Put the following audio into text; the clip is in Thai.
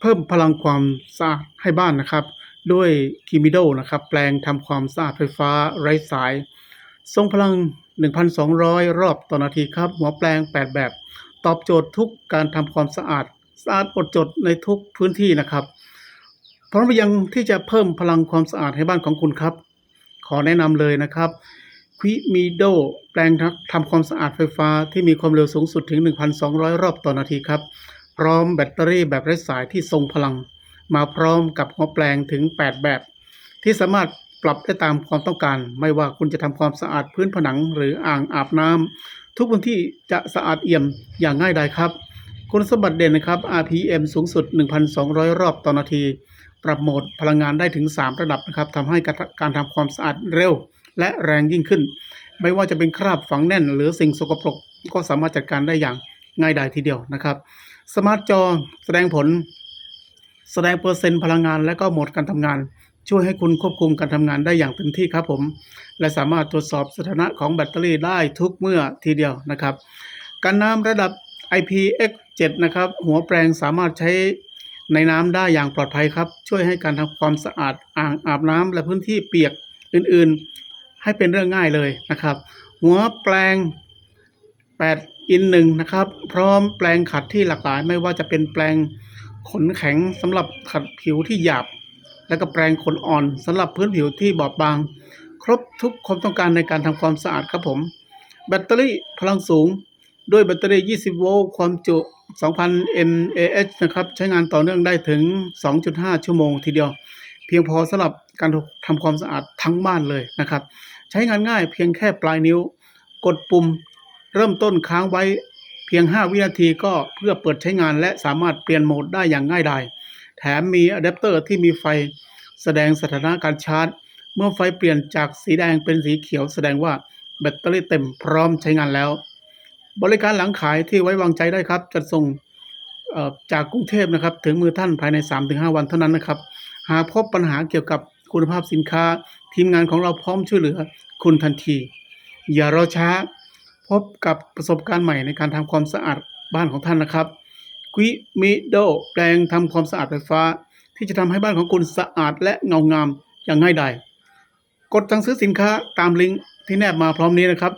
เพิ่มพลังความสะอาดให้บ้านนะครับ ด้วยคิมิโดนะครับ แปลงทำความสะอาดไฟฟ้าไร้สาย ทรงพลัง 1,200 รอบต่อนาทีครับ หัวแปลง 8 แบบ ตอบโจทย์ทุกการทำความสะอาดสะอาดหมดจดในทุกพื้นที่นะครับ พร้อมหรือยังที่จะเพิ่มพลังความสะอาดให้บ้านของคุณครับ ขอแนะนำเลยนะครับควิมิโดแปลงทำความสะอาดไฟฟ้าที่มีความเร็วสูงสุดถึง 1,200 รอบต่อนาทีครับ พร้อมแบตเตอรี่แบบไร้สายที่ทรงพลัง มาพร้อมกับหัวแปลงถึง 8 แบบ ที่สามารถปรับได้ตามความต้องการ ไม่ว่าคุณจะทำความสะอาดพื้นผนังหรืออ่างอาบน้ำทุกพื้นที่จะสะอาดเอี่ยมอย่างง่ายดายครับ คุณสมบัติเด่นนะครับ RPM สูงสุด 1,200 รอบต่อนาที ปรับโหมดพลังงานได้ถึง 3 ระดับนะครับทำให้การการทำความสะอาดเร็ว และแรงยิ่งขึ้น ไม่ว่าจะเป็นคราบฝังแน่น หรือสิ่งสกปรกก็สามารถจัดการได้อย่างง่ายดายทีเดียวนะครับ สมาร์ทจอแสดงผล แสดงเปอร์เซ็นต์พลังงาน และก็โหมดการทำงาน ช่วยให้คุณควบคุมการทำงานได้อย่างเต็มที่ครับผม และสามารถตรวจสอบสถานะของแบตเตอรี่ได้ทุกเมื่อทีเดียวนะครับ การน้ำระดับ IPX7 นะครับ หัวแปลงสามารถใช้ในน้ำได้อย่างปลอดภัยครับ ช่วยให้การทำความสะอาดอ่างอาบน้ำและพื้นที่เปียกอื่นๆ ให้เป็นเรื่องง่ายเลยนะครับ หัวแปลง 8 อินหนึ่งนะครับ พร้อมแปลงขัดที่หลากหลาย ไม่ว่าจะเป็นแปลงขนแข็งสำหรับขัดผิวที่หยาบ และก็แปลงขนอ่อนสำหรับพื้นผิวที่บอบบาง ครบทุกความต้องการในการทำความสะอาดครับผม แบตเตอรี่พลังสูง ด้วยแบตเตอรี่ 20 โวลต์ความจุ 2,000 mAh นะครับใช้งานต่อเนื่องได้ถึง 2.5 ชั่วโมงทีเดียว เพียงพอสำหรับการทำความสะอาดทั้งบ้านเลยนะครับ ใช้งานง่ายเพียงแค่ปลายนิ้ว กดปุ่ม เริ่มต้นค้างไว้เพียง 5 วินาทีก็เพื่อเปิดใช้งานและสามารถเปลี่ยนโหมดได้อย่างง่ายดาย แถมมีอะแดปเตอร์ที่มีไฟแสดงสถานะการชาร์จ เมื่อไฟเปลี่ยนจากสีแดงเป็นสีเขียวแสดงว่าแบตเตอรี่เต็มพร้อมใช้งานแล้ว บริการหลังขายที่ไว้วางใจได้ครับจัดส่งจากกรุงเทพนะครับ ถึงมือท่านภายใน 3-5 วันเท่านั้นนะครับ หากพบปัญหาเกี่ยวกับคุณภาพสินค้า ทีมงานของเราพร้อมช่วยเหลือคุณทันที อย่ารอช้า พบกับประสบการณ์ใหม่ในการทำความสะอาดบ้านของท่านนะครับควิมิโดแปลงทำความสะอาดไฟฟ้า ที่จะทำให้บ้านของคุณสะอาดและเงางามอย่างง่ายดายกดสั่งซื้อสินค้าตามลิงก์ที่แนบมาพร้อมนี้นะครับ